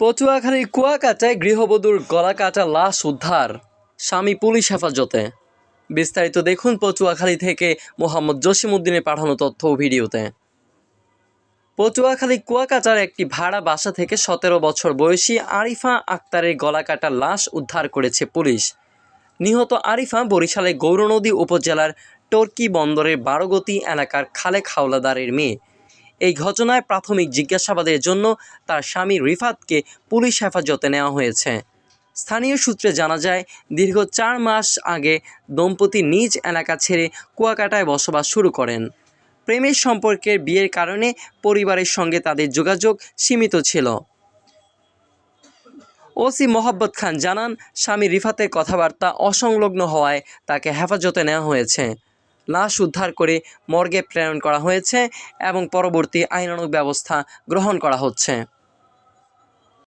পটুয়াখালীর কুয়াকাটায় গৃহবধূর গলা কাটা লাশ উদ্ধার। স্বামী পুলিশ হেফাজতে। বিস্তারিত দেখুন পচুয়াখালী থেকে মোহাম্মদ জসিমউদ্দিনের পাঠানো তথ্য ও ভিডিওতে। পটুয়াখালী কুয়াকাটার একটি ভাড়া বাসা থেকে সতেরো বছর বয়সী আরিফা আক্তারের গলা কাটা লাশ উদ্ধার করেছে পুলিশ। নিহত আরিফা বরিশালের গৌরনদী উপজেলার টর্কি বন্দরের বারোগতি এলাকার খালেক হাওলাদারের মেয়ে। এই ঘটনায় প্রাথমিক জিজ্ঞাসাবাদের জন্য তার স্বামী রিফাতকে পুলিশ হেফাজতে নেওয়া হয়েছে। স্থানীয় সূত্রে জানা যায়, দীর্ঘ চার মাস আগে দম্পতি নিজ এলাকা ছেড়ে কুয়াকাটায় বসবাস শুরু করেন। প্রেমের সম্পর্কের বিয়ের কারণে পরিবারের সঙ্গে তাদের যোগাযোগ সীমিত ছিল। ওসি মোহাব্বত খান জানান, স্বামী রিফাতের কথাবার্তা অসংলগ্ন হওয়ায় তাকে হেফাজতে নেওয়া হয়েছে। লাশ উদ্ধার করে মর্গে প্রেরণ করা হয়েছে এবং পরবর্তী আইনানুগ ব্যবস্থা গ্রহণ করা হচ্ছে।